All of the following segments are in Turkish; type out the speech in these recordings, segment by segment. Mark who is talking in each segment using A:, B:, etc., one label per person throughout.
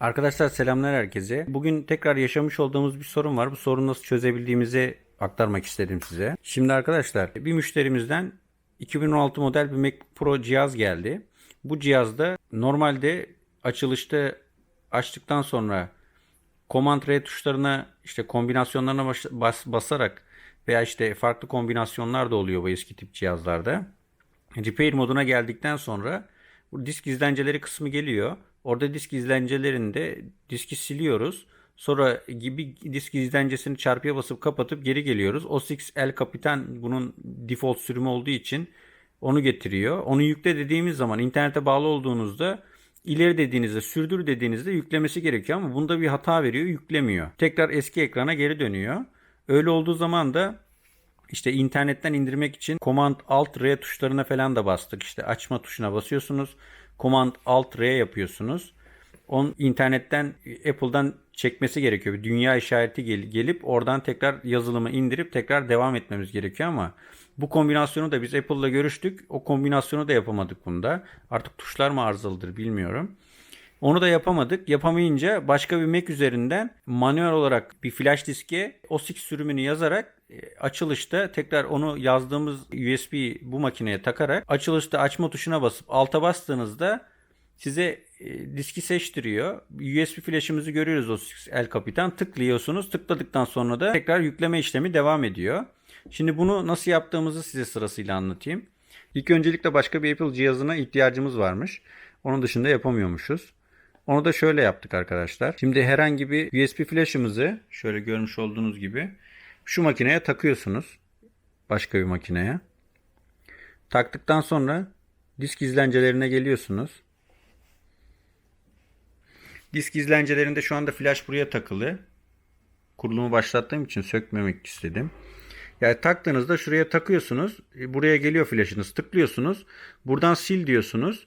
A: Arkadaşlar selamlar herkese. Bugün tekrar yaşamış olduğumuz bir sorun var. Bu sorunu nasıl çözebildiğimizi aktarmak istedim size. Şimdi arkadaşlar bir müşterimizden 2016 model bir Mac Pro cihaz geldi. Bu cihazda normalde açılışta açtıktan sonra Command R tuşlarına işte kombinasyonlarına baş- bas- basarak veya işte farklı kombinasyonlar da oluyor bu eski tip cihazlarda. Repair moduna geldikten sonra bu disk izlenceleri kısmı geliyor. Orada disk izlencelerinde diski siliyoruz. Sonra gibi disk izlencesini çarpıya basıp kapatıp geri geliyoruz. OSX El Capitan bunun default sürümü olduğu için onu getiriyor. Onu yükle dediğimiz zaman internete bağlı olduğunuzda ileri dediğinizde sürdür dediğinizde yüklemesi gerekiyor ama bunda bir hata veriyor yüklemiyor. Tekrar eski ekrana geri dönüyor. Öyle olduğu zaman da işte internetten indirmek için Command Alt R tuşlarına falan da bastık. İşte açma tuşuna basıyorsunuz. Command Alt R yapıyorsunuz. On internetten Apple'dan çekmesi gerekiyor. Bir dünya işareti gel- gelip oradan tekrar yazılımı indirip tekrar devam etmemiz gerekiyor ama bu kombinasyonu da biz Apple'la görüştük. O kombinasyonu da yapamadık bunda. Artık tuşlar mı arızalıdır bilmiyorum. Onu da yapamadık. Yapamayınca başka bir Mac üzerinden manuel olarak bir flash diske OSX sürümünü yazarak e, açılışta tekrar onu yazdığımız USB bu makineye takarak açılışta açma tuşuna basıp alta bastığınızda size e, diski seçtiriyor. USB flash'ımızı görüyoruz OSX El Capitan. Tıklıyorsunuz. Tıkladıktan sonra da tekrar yükleme işlemi devam ediyor. Şimdi bunu nasıl yaptığımızı size sırasıyla anlatayım. İlk öncelikle başka bir Apple cihazına ihtiyacımız varmış. Onun dışında yapamıyormuşuz. Onu da şöyle yaptık arkadaşlar. Şimdi herhangi bir USB flash'ımızı şöyle görmüş olduğunuz gibi şu makineye takıyorsunuz. Başka bir makineye. Taktıktan sonra disk izlencelerine geliyorsunuz. Disk izlencelerinde şu anda flash buraya takılı. Kurulumu başlattığım için sökmemek istedim. Yani taktığınızda şuraya takıyorsunuz. E, Buraya geliyor flash'ınız. Tıklıyorsunuz. Buradan sil diyorsunuz.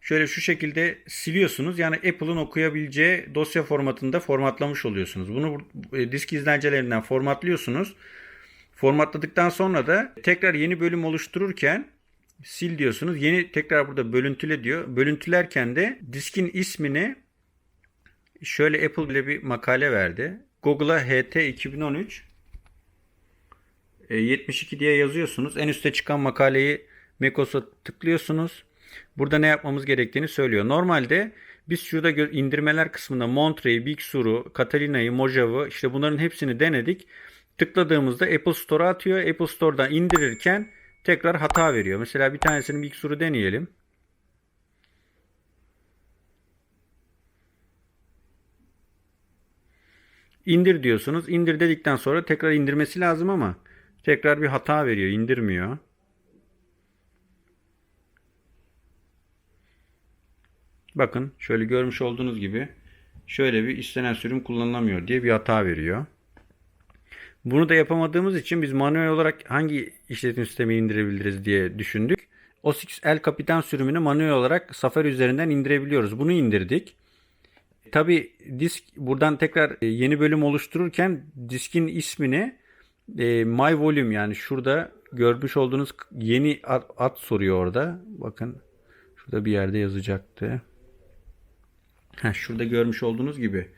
A: Şöyle şu şekilde siliyorsunuz. Yani Apple'ın okuyabileceği dosya formatında formatlamış oluyorsunuz. Bunu bu- e, disk izlencelerinden formatlıyorsunuz. Formatladıktan sonra da tekrar yeni bölüm oluştururken sil diyorsunuz. Yeni tekrar burada bölüntüle diyor. Bölüntülerken de diskin ismini şöyle Apple bile bir makale verdi. Google'a HT 2013 e, 72 diye yazıyorsunuz. En üste çıkan makaleyi Mekos'a tıklıyorsunuz. Burada ne yapmamız gerektiğini söylüyor. Normalde biz şurada indirmeler kısmında Monterey, Big Sur'u, Catalina'yı, Mojav'ı işte bunların hepsini denedik. Tıkladığımızda Apple Store'a atıyor. Apple Store'dan indirirken tekrar hata veriyor. Mesela bir tanesini Big Sur'u deneyelim. İndir diyorsunuz. İndir dedikten sonra tekrar indirmesi lazım ama tekrar bir hata veriyor. indirmiyor. Bakın şöyle görmüş olduğunuz gibi şöyle bir istenen sürüm kullanılamıyor diye bir hata veriyor. Bunu da yapamadığımız için biz manuel olarak hangi işletim sistemi indirebiliriz diye düşündük. OSX El Capitan sürümünü manuel olarak Safari üzerinden indirebiliyoruz. Bunu indirdik. Tabi disk buradan tekrar e, yeni bölüm oluştururken diskin ismini e, My Volume yani şurada görmüş olduğunuz yeni ad, ad soruyor orada. Bakın şurada bir yerde yazacaktı. Heh, şurada görmüş olduğunuz gibi.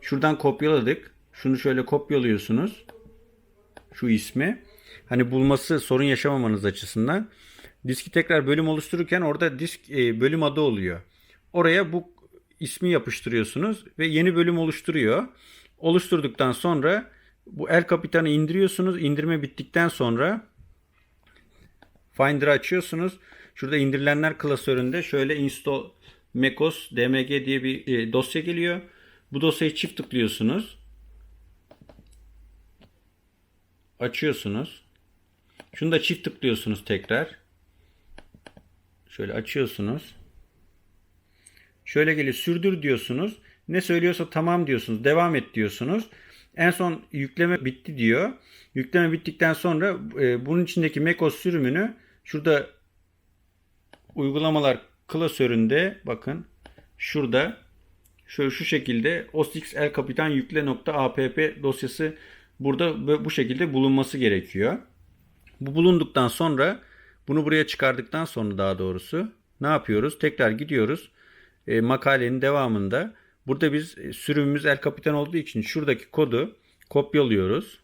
A: Şuradan kopyaladık. Şunu şöyle kopyalıyorsunuz. Şu ismi. Hani bulması sorun yaşamamanız açısından. Diski tekrar bölüm oluştururken orada disk e, bölüm adı oluyor. Oraya bu ismi yapıştırıyorsunuz ve yeni bölüm oluşturuyor. Oluşturduktan sonra bu El Capitan'ı indiriyorsunuz. İndirme bittikten sonra Finder'ı açıyorsunuz. Şurada indirilenler klasöründe şöyle install macOS dmg diye bir e, dosya geliyor. Bu dosyayı çift tıklıyorsunuz. Açıyorsunuz. Şunu da çift tıklıyorsunuz tekrar. Şöyle açıyorsunuz. Şöyle geliyor sürdür diyorsunuz. Ne söylüyorsa tamam diyorsunuz. Devam et diyorsunuz. En son yükleme bitti diyor. Yükleme bittikten sonra e, bunun içindeki macOS sürümünü şurada uygulamalar klasöründe bakın şurada şöyle şu şekilde OSX El Capitan yükle.app dosyası burada bu- bu şekilde bulunması gerekiyor. Bu bulunduktan sonra bunu buraya çıkardıktan sonra daha doğrusu ne yapıyoruz? Tekrar gidiyoruz. E, makalenin devamında Burada biz e, sürümümüz El Capitan olduğu için şuradaki kodu kopyalıyoruz.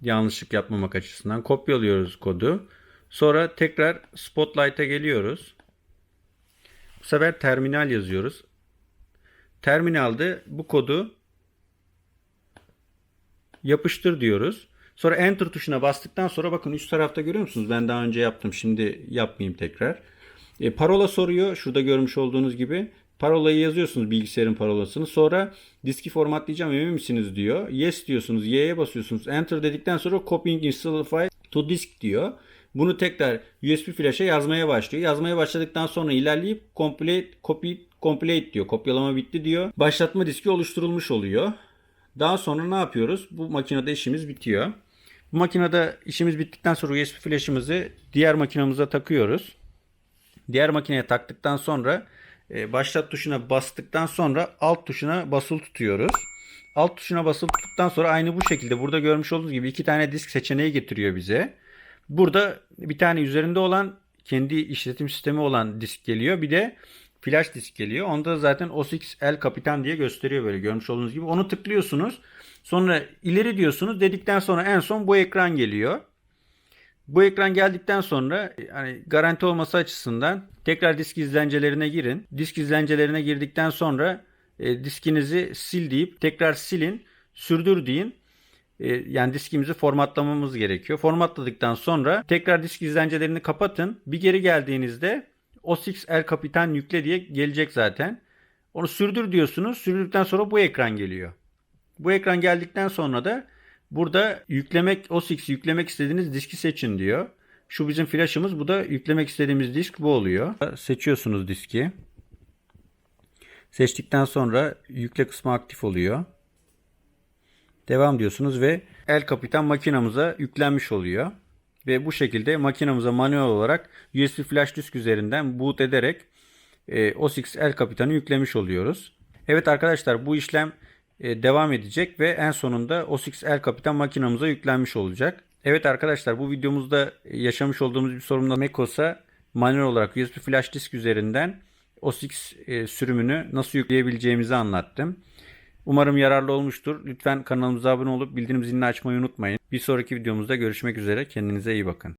A: Yanlışlık yapmamak açısından kopyalıyoruz kodu. Sonra tekrar Spotlight'a geliyoruz. Bu sefer terminal yazıyoruz. Terminalde bu kodu yapıştır diyoruz. Sonra enter tuşuna bastıktan sonra bakın üst tarafta görüyor musunuz? Ben daha önce yaptım. Şimdi yapmayayım tekrar. E, parola soruyor. Şurada görmüş olduğunuz gibi. Parolayı yazıyorsunuz bilgisayarın parolasını. Sonra diski formatlayacağım emin misiniz diyor. Yes diyorsunuz. Y'ye basıyorsunuz. Enter dedikten sonra copying install file to disk diyor. Bunu tekrar USB flash'a yazmaya başlıyor. Yazmaya başladıktan sonra ilerleyip complete copy complete diyor. Kopyalama bitti diyor. Başlatma diski oluşturulmuş oluyor. Daha sonra ne yapıyoruz? Bu makinede işimiz bitiyor. Bu makinede işimiz bittikten sonra USB flash'ımızı diğer makinamıza takıyoruz. Diğer makineye taktıktan sonra e, başlat tuşuna bastıktan sonra alt tuşuna basılı tutuyoruz. Alt tuşuna basılı tuttuktan sonra aynı bu şekilde burada görmüş olduğunuz gibi iki tane disk seçeneği getiriyor bize. Burada bir tane üzerinde olan kendi işletim sistemi olan disk geliyor. Bir de flash disk geliyor. Onda zaten OS El Capitan diye gösteriyor böyle görmüş olduğunuz gibi. Onu tıklıyorsunuz. Sonra ileri diyorsunuz. Dedikten sonra en son bu ekran geliyor. Bu ekran geldikten sonra hani garanti olması açısından tekrar disk izlencelerine girin. Disk izlencelerine girdikten sonra e, diskinizi sil deyip tekrar silin, sürdür deyin. E, yani diskimizi formatlamamız gerekiyor. Formatladıktan sonra tekrar disk izlencelerini kapatın. Bir geri geldiğinizde OS El Capitan yükle diye gelecek zaten. Onu sürdür diyorsunuz. Sürdükten sonra bu ekran geliyor. Bu ekran geldikten sonra da burada yüklemek OS yüklemek istediğiniz diski seçin diyor. Şu bizim flash'ımız. Bu da yüklemek istediğimiz disk bu oluyor. Seçiyorsunuz diski. Seçtikten sonra yükle kısmı aktif oluyor. Devam diyorsunuz ve El Capitan makinamıza yüklenmiş oluyor. Ve bu şekilde makinamıza manuel olarak USB flash disk üzerinden boot ederek e, OS El Capitan'ı yüklemiş oluyoruz. Evet arkadaşlar bu işlem e, devam edecek ve en sonunda OS El Capitan makinamıza yüklenmiş olacak. Evet arkadaşlar bu videomuzda yaşamış olduğumuz bir sorunla macOS'a manuel olarak USB flash disk üzerinden OS X e, sürümünü nasıl yükleyebileceğimizi anlattım. Umarım yararlı olmuştur. Lütfen kanalımıza abone olup bildirim zilini açmayı unutmayın. Bir sonraki videomuzda görüşmek üzere. Kendinize iyi bakın.